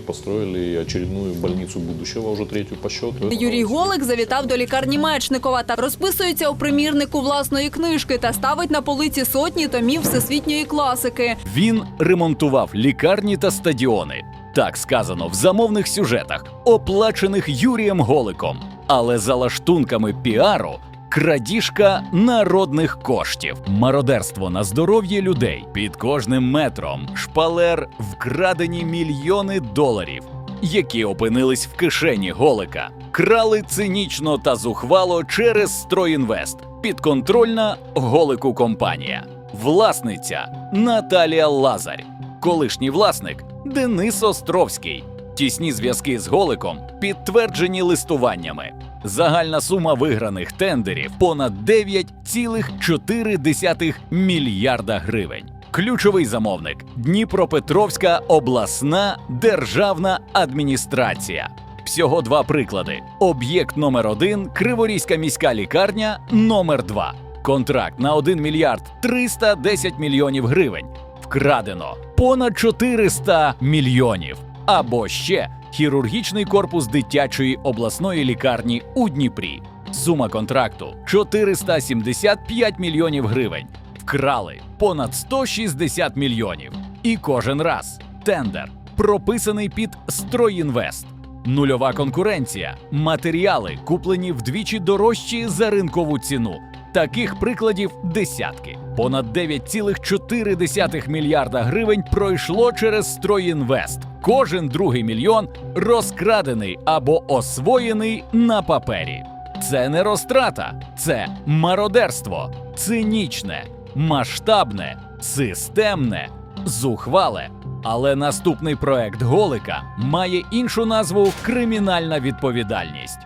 мы построили очередную больницу будущего, уже третью по счету. Юрій Голик завітав до лікарні Мечникова та розписується у примірнику власної книжки та ставить на полиці сотні томів всесвітньої класики. Він ремонтував лікарні та стадіони. Так сказано в замовних сюжетах, оплачених Юрієм Голиком. Але за лаштунками піару крадіжка народних коштів, мародерство на здоров'я людей під кожним метром, шпалер, вкрадені мільйони доларів, які опинились в кишені Голика, крали цинічно та зухвало через Стройінвест, підконтрольна Голику компанія, власниця Наталія Лазарь, колишній власник Денис Островський. Тісні зв'язки з Голиком підтверджені листуваннями. Загальна сума виграних тендерів понад 9,4 мільярда гривень. Ключовий замовник Дніпропетровська обласна державна адміністрація. Всього два приклади: об'єкт номер 1 Криворізька міська лікарня номер 2 Контракт на 1 мільярд 310 мільйонів гривень. Вкрадено понад 400 мільйонів. Або ще хірургічний корпус дитячої обласної лікарні у Дніпрі. Сума контракту 475 мільйонів гривень. Вкрали понад 160 мільйонів. І кожен раз тендер прописаний під Стройінвест. Нульова конкуренція, матеріали куплені вдвічі дорожчі за ринкову ціну. Таких прикладів десятки. Понад 9,4 мільярда гривень пройшло через Стройінвест. Кожен другий мільйон розкрадений або освоєний на папері. Це не розтрата, це мародерство, цинічне, масштабне, системне, зухвале. Але наступний проект Голика має іншу назву кримінальна відповідальність.